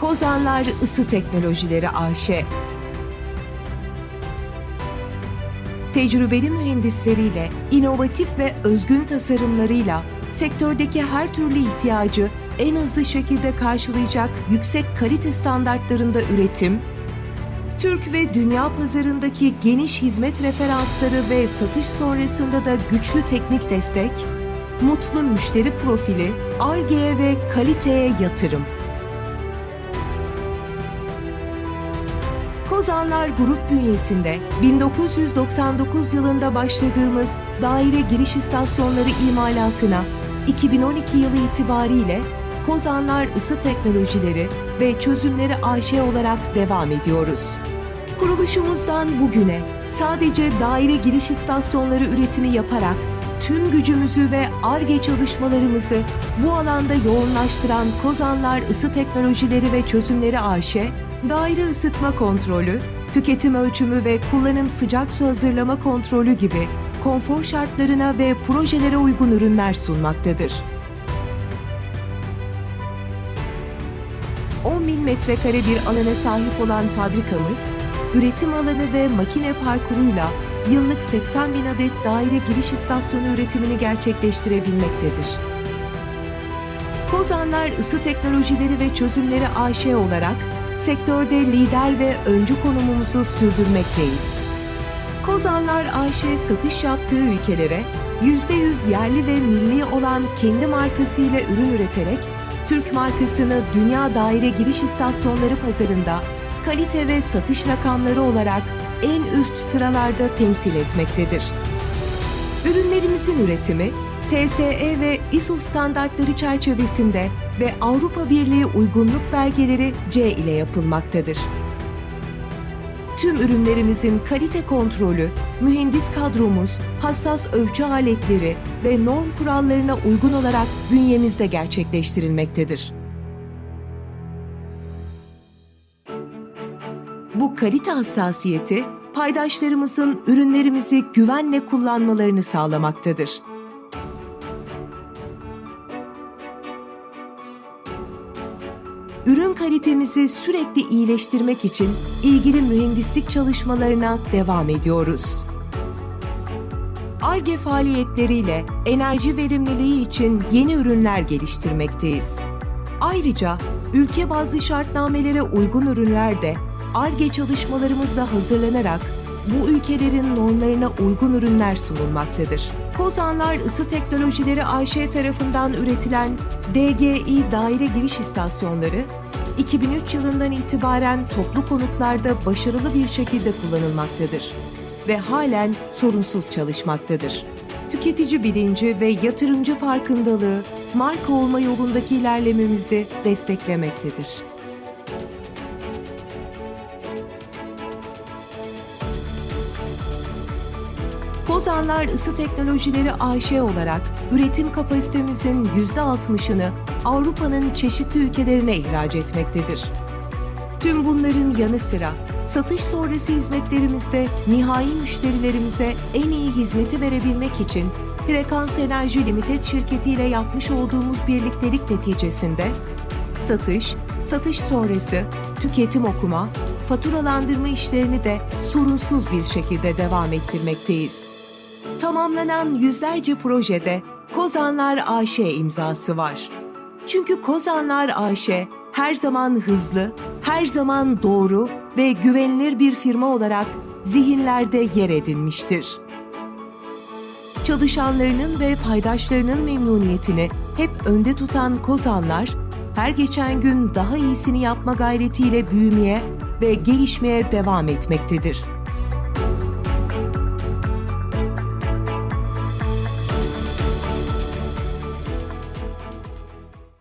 Kozanlar Isı Teknolojileri AŞ Tecrübeli mühendisleriyle, inovatif ve özgün tasarımlarıyla sektördeki her türlü ihtiyacı en hızlı şekilde karşılayacak yüksek kalite standartlarında üretim, Türk ve dünya pazarındaki geniş hizmet referansları ve satış sonrasında da güçlü teknik destek, mutlu müşteri profili, ARGE'ye ve kaliteye yatırım. Kozanlar Grup bünyesinde 1999 yılında başladığımız daire giriş istasyonları imalatına 2012 yılı itibariyle Kozanlar Isı Teknolojileri ve Çözümleri AŞ olarak devam ediyoruz. Kuruluşumuzdan bugüne sadece daire giriş istasyonları üretimi yaparak tüm gücümüzü ve ARGE çalışmalarımızı bu alanda yoğunlaştıran Kozanlar Isı Teknolojileri ve Çözümleri AŞ, daire ısıtma kontrolü, tüketim ölçümü ve kullanım sıcak su hazırlama kontrolü gibi konfor şartlarına ve projelere uygun ürünler sunmaktadır. 10 bin metrekare bir alana sahip olan fabrikamız, üretim alanı ve makine parkuruyla yıllık 80 bin adet daire giriş istasyonu üretimini gerçekleştirebilmektedir. Kozanlar Isı Teknolojileri ve Çözümleri AŞ olarak sektörde lider ve öncü konumumuzu sürdürmekteyiz. Kozanlar AŞ satış yaptığı ülkelere %100 yerli ve milli olan kendi markasıyla ürün üreterek Türk markasını dünya daire giriş istasyonları pazarında kalite ve satış rakamları olarak en üst sıralarda temsil etmektedir. Ürünlerimizin üretimi TSE ve ISO standartları çerçevesinde ve Avrupa Birliği uygunluk belgeleri C ile yapılmaktadır. Tüm ürünlerimizin kalite kontrolü, mühendis kadromuz, hassas ölçü aletleri ve norm kurallarına uygun olarak bünyemizde gerçekleştirilmektedir. Bu kalite hassasiyeti paydaşlarımızın ürünlerimizi güvenle kullanmalarını sağlamaktadır. Ürün kalitemizi sürekli iyileştirmek için ilgili mühendislik çalışmalarına devam ediyoruz. ARGE faaliyetleriyle enerji verimliliği için yeni ürünler geliştirmekteyiz. Ayrıca ülke bazlı şartnamelere uygun ürünler de ARGE çalışmalarımızla hazırlanarak bu ülkelerin normlarına uygun ürünler sunulmaktadır. Kozanlar Isı Teknolojileri AŞ tarafından üretilen DGI daire giriş istasyonları 2003 yılından itibaren toplu konutlarda başarılı bir şekilde kullanılmaktadır ve halen sorunsuz çalışmaktadır. Tüketici bilinci ve yatırımcı farkındalığı marka olma yolundaki ilerlememizi desteklemektedir. Kozanlar Isı Teknolojileri AŞ olarak üretim kapasitemizin %60'ını Avrupa'nın çeşitli ülkelerine ihraç etmektedir. Tüm bunların yanı sıra satış sonrası hizmetlerimizde nihai müşterilerimize en iyi hizmeti verebilmek için Frekans Enerji Limited şirketiyle yapmış olduğumuz birliktelik neticesinde satış, satış sonrası, tüketim okuma, faturalandırma işlerini de sorunsuz bir şekilde devam ettirmekteyiz. Tamamlanan yüzlerce projede Kozanlar AŞ imzası var. Çünkü Kozanlar AŞ her zaman hızlı, her zaman doğru ve güvenilir bir firma olarak zihinlerde yer edinmiştir. Çalışanlarının ve paydaşlarının memnuniyetini hep önde tutan Kozanlar, her geçen gün daha iyisini yapma gayretiyle büyümeye ve gelişmeye devam etmektedir.